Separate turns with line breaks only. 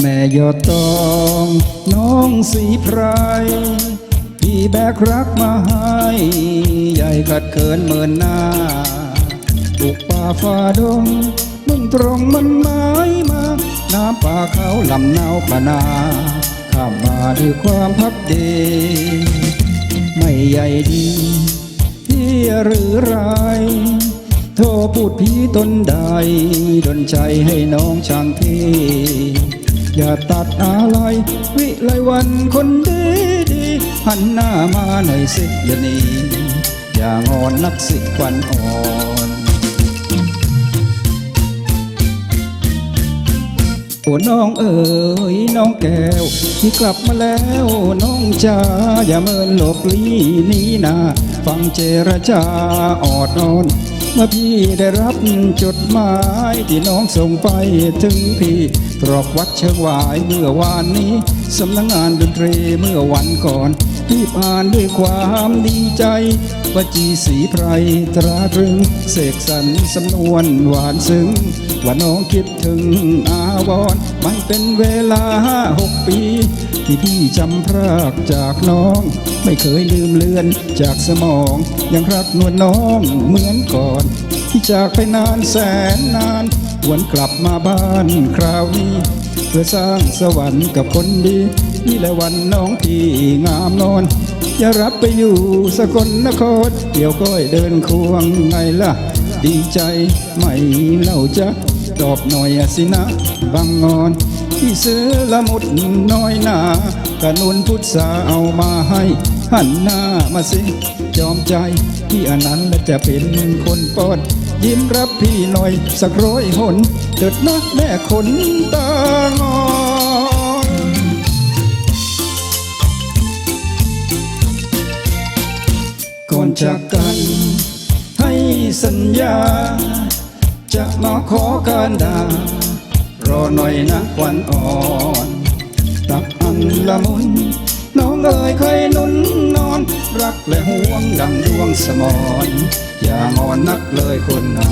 แม่ยอดตองน้องสีไพรพี่แบกรักมาให้ใหญ่ขัดเขินเมินหน้าปุกป่าฝ่าดงมึงตรงมันไม้มา น้ำป่าเขาลำเนาปนาข้ามมาด้วยความพักดี ไม่ใหญ่ดีพี่หรือไรโทรพูดพี่ตนใดดนใจให้น้องช่างพี่ อย่าตัดอะไรวิไลวันคนดีดีหันหน้ามาหน่อยสิอย่าหนีอย่างอนนักสิควันอ่อนโอ้น้องเอ๋ยน้องแก้ว ที่กลับมาแล้วน้องจ้าอย่าเมินหลบลี้นี้นาฟังเจรจาออดนอน เมื่อพี่ได้รับจดหมายที่น้องส่งไปถึงพี่ตรอกวัดเชิงหวายเมื่อวานนี้สำนักงานดนตรีเมื่อวันก่อน พี่ผ่านด้วยความดีใจวจีสีไพรตราตรึง เสกสรรสำนวนหวานซึ้ง ว่าน้องคิดถึงอาวรมันเป็นเวลาห้าหกปี ที่พี่จำพรากจากน้อง ไม่เคยลืมเลือนจากสมอง ยังรักนวลน้องเหมือนก่อน ที่จากไปนานแสนนานวนกลับมาบ้านคราวนี้ เพื่อสร้างสวรรค์กับคนดี นี่แหละวันน้องพี่งามนอนอย่ารับไปอยู่สกลนครเดี๋ยวก้อยเดินควงไงล่ะ ดีใจไม่เล่าจะตอบหน่อยสินะบางงอนที่ซื้อละมุดน้อยหนากระนุนพุทธาเอามาให้ หันหน้ามาสิยอมใจที่อันนั้นและจะเป็นคนปอด ยิ้มรับพี่หน่อยสักร้อยหนเถิดนะแม่คนตางอน จากกัน ให้สัญญา จะมาขอการดารอหน่อยนะควันอ่อนตักอันละมุนน้องเอ๋ยเคยนุ่นนอน รักและห่วงดังดวงสมอน อย่างอนนักเลยคนนา